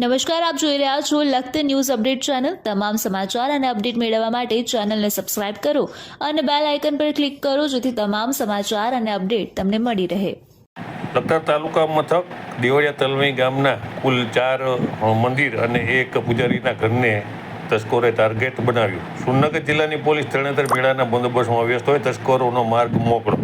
નમસ્કાર, આપ જોઈ રહ્યા છો લખત ન્યૂઝ અપડેટ ચેનલ. તમામ સમાચાર અને અપડેટ મેળવવા માટે ચેનલને સબસ્ક્રાઇબ કરો અને બેલ આઇકન પર ક્લિક કરો જેથી તમામ સમાચાર અને અપડેટ તમને મળી રહે. લખતર તાલુકા મથક દેવળિયા તલવી ગામના કુલ ચાર મંદિર અને એક પૂજારીના ઘરને તસ્કરોએ ટાર્ગેટ બનાવ્યું. સુરનગર જિલ્લાની પોલીસ તરણેતર મેળાના બંદોબસ્તમાં વ્યસ્ત હોય, તસ્કરોનો માર્ગ મોકળો.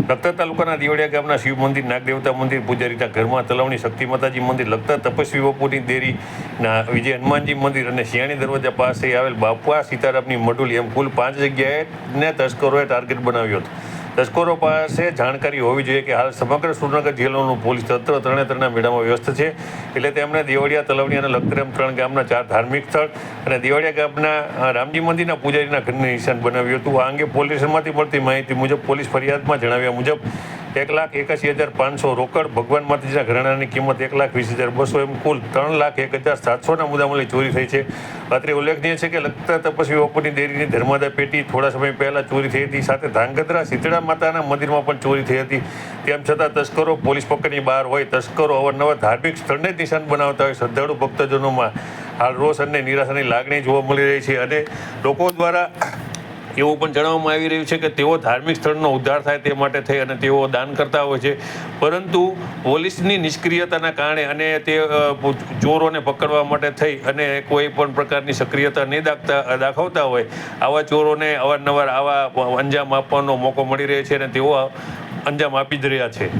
લખતર તાલુકાના દિવડિયા ગામના શિવ મંદિર, નાગદેવતા મંદિર પૂજારીના ઘરમાં તલાવણી, શક્તિ માતાજી મંદિર લખતર તપસ્વી બપોરની દેરીના વિજય હનુમાનજી મંદિર અને શિયાણી દરવાજા પાસે આવેલ બાપુઆ સીતારામની મડુલી એમ કુલ પાંચ જગ્યાએ ને તસ્કરોએ ટાર્ગેટ બનાવ્યો હતો. તસ્કરો પાસે જાણકારી હોવી જોઈએ કે હાલ સમગ્ર સુરનગર જિલ્લાનું પોલીસ તંત્ર ત્રણે ત્રણના મેળામાં વ્યસ્ત છે. એટલે તેમણે દેવળિયા, તલવણી અને લખતરેમ ત્રણ ગામના ચાર ધાર્મિક સ્થળ અને દેવળિયા ગામના રામજી મંદિરના પૂજારીના ઘરને નિશાન બનાવ્યું હતું. આ અંગે પોલીસમાંથી મળતી માહિતી મુજબ પોલીસ ફરિયાદમાં જણાવ્યા મુજબ એક લાખ એકાસી હજાર પાંચસો રોકડ, ભગવાન માતાજીના ઘરેણાની કિંમત એક લાખ વીસ હજાર બસો, એમ કુલ ત્રણ લાખ એક હજાર સાતસોના મુદ્દામાલી ચોરી થઈ છે. અત્રે ઉલ્લેખનીય છે કે લગતા તપસ્વી બાપુની દેરીની ધર્માદા પેટી થોડા સમય પહેલાં ચોરી થઈ હતી. સાથે ધાંગધ્રા શીતળા માતાના મંદિરમાં પણ ચોરી થઈ હતી. તેમ છતાં તસ્કરો પોલીસ પકડની બહાર હોય, તસ્કરો અવારનવાર ધાર્મિક સ્થળને નિશાન બનાવતા હોય. શ્રદ્ધાળુ ભક્તજનોમાં હાલ રોષ અને નિરાશાની લાગણી જોવા મળી રહી છે અને લોકો દ્વારા એવું પણ જણાવવામાં આવી રહ્યું છે કે તેઓ ધાર્મિક સ્થળનો ઉદ્ધાર થાય તે માટે થઈ અને તેઓ દાન કરતા હોય છે. પરંતુ પોલીસની નિષ્ક્રિયતાના કારણે અને તે ચોરોને પકડવા માટે થઈ અને કોઈ પણ પ્રકારની સક્રિયતા નહીં દાખતા દાખવતા હોય, આવા ચોરોને અવારનવાર આવા અંજામ આપવાનો મોકો મળી રહે છે અને તેઓ અંજામ આપી જ રહ્યા છે.